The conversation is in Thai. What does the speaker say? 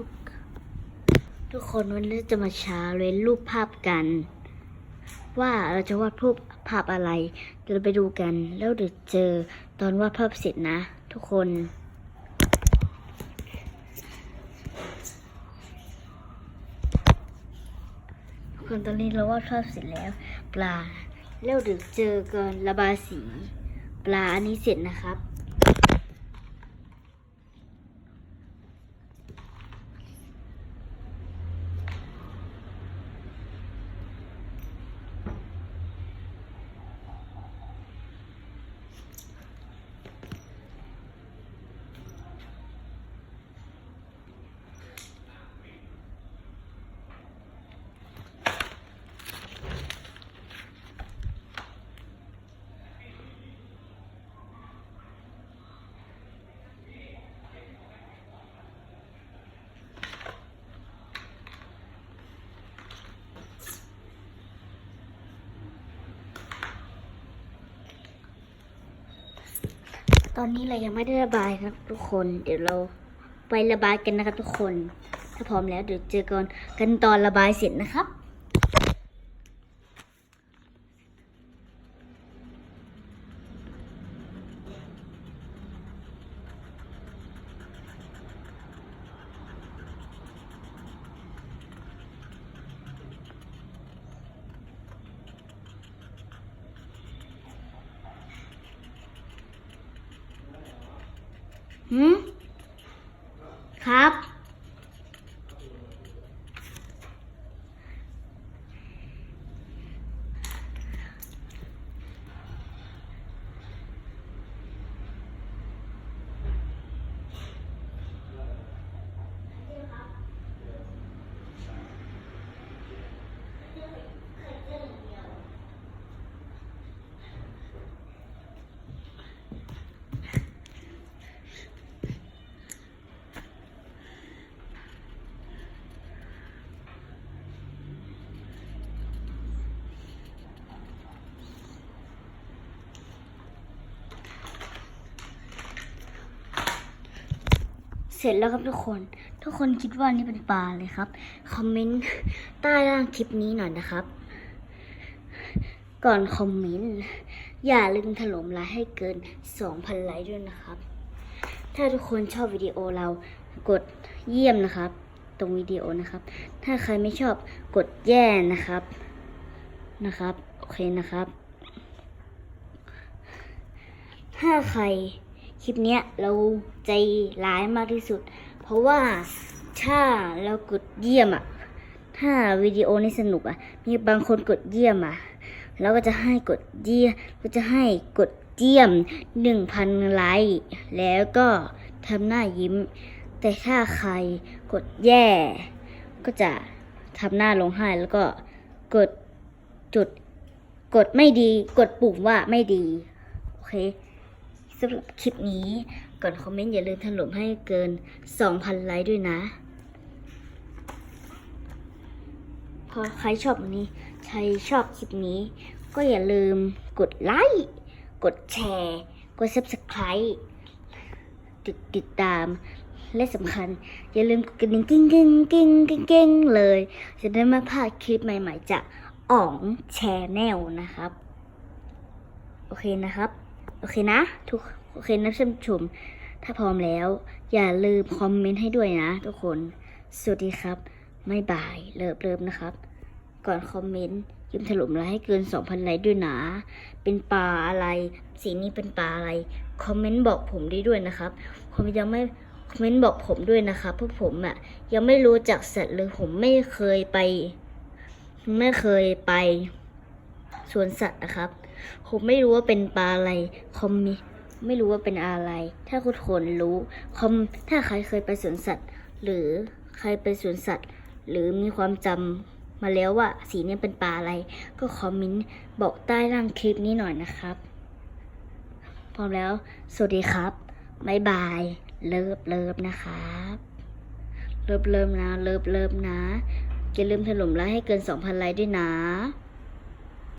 ทุก ทุกคนวันนี้จะมาชาเลนรูปภาพกัน ว่าเราจะวาดรูปภาพอะไรเดี๋ยวเราไปดูกันแล้วเดี๋ยวเจอตอนวาดภาพเสร็จนะ ทุกคนทุกคนตอนนี้เราวาดภาพเสร็จแล้ว ปลาแล้วเดี๋ยวเจอกันระบายสี ปลาอันนี้เสร็จนะครับ ตอนนี้เรายังไม่ได้ระบายครับทุกคน เดี๋ยวเราไประบายกันนะครับทุกคน ถ้าพร้อมแล้วเดี๋ยวเจอกันกันตอนระบายเสร็จนะครับ หืมครับ เสร็จแล้วครับทุกคน ทุกคนคิดว่านี่เป็นปลาเลยครับ คอมเมนต์ใต้ล่างคลิปนี้หน่อยนะครับ ก่อนคอมเมนต์อย่าลืมถล่มไลค์ให้เกิน 2,000 ไลค์ด้วยนะครับ ถ้าทุกคนชอบวิดีโอเรากดเยี่ยมนะครับ ตรงวิดีโอนะครับ ถ้าใครไม่ชอบกดแย่นะครับนะครับ โอเคนะครับ ถ้าใคร คลิปเนี้ยเราใจร้ายมากที่สุด เพราะว่าถ้าเรากดเยี่ยมอะ ถ้าวิดีโอนี้สนุกอะ มีบางคนกดเยี่ยมอะแล้วก็จะให้กดเยี่ยมก็จะให้กดเยี่ยมหนึ่งพันไลค์แล้วก็ทำหน้ายิ้ม แต่ถ้าใครกดแย่ ก็จะทำหน้าร้องไห้แล้วก็กดจุด กดไม่ดี กดปุ่มว่าไม่ดี โอเค สำหรับคลิปนี้ก่อนคอมเมนต์อย่าลืมถล่มให้เกิน 2,000 ไลค์ด้วยนะ พอใครชอบนี้ ใครชอบคลิปนี้ ก็อย่าลืมกดไลค์ กดแชร์ กด subscribe ติดติดตาม และสำคัญ อย่าลืมกดกระดิ่งกิ้งกิ้งกิ้งกิ้งกิ้งเลย จะได้ไม่พลาดคลิปใหม่ ๆจากอ๋องแชแนลนะครับ โอเคนะครับ โอเคนะ ทุกโอเคนะท่านผู้ชม ถ้าพร้อมแล้ว อย่าลืมคอมเมนต์ให้ด้วยนะ ทุกคน สวัสดีครับ ไม่บาย เลิฟเลิฟนะครับ ก่อนคอมเมนต์ยืมถล่มไลค์ให้เกิน 2,000ไลค์ด้วยนะ เป็นปลาอะไร สีนี้เป็นปลาอะไร คอมเมนต์บอกผมได้ด้วยนะครับผมยังไม่คอมเมนต์บอกผมด้วยนะครับเพราะผมอะยังไม่รู้จักสัตว์เลยผมไม่เคยไป ไม่เคยไปสวนสัตว์นะครับ ผมไม่รู้ว่าเป็นปลาอะไรคอมมิไม่รู้ว่าเป็นอะไร ถ้าคุณคนรู้คอมถ้าใครเคยไปสวนสัตว์ หรือใครไปสวนสัตว์ หรือมีความจำมาแล้วว่าสีเนี้เป็นปลาอะไร ก็คอมเมนต์บอกใต้ล่างคลิปนี้หน่อยนะครับ พร้อมแล้ว สวัสดีครับบ๊ายบาย เลิฟเลิฟนะครับเลิฟเลิฟนะ เลิฟเลิฟนะอย่าลืมถล่มไลค์ให้เกิน 2,000 ไลค์ด้วยนะ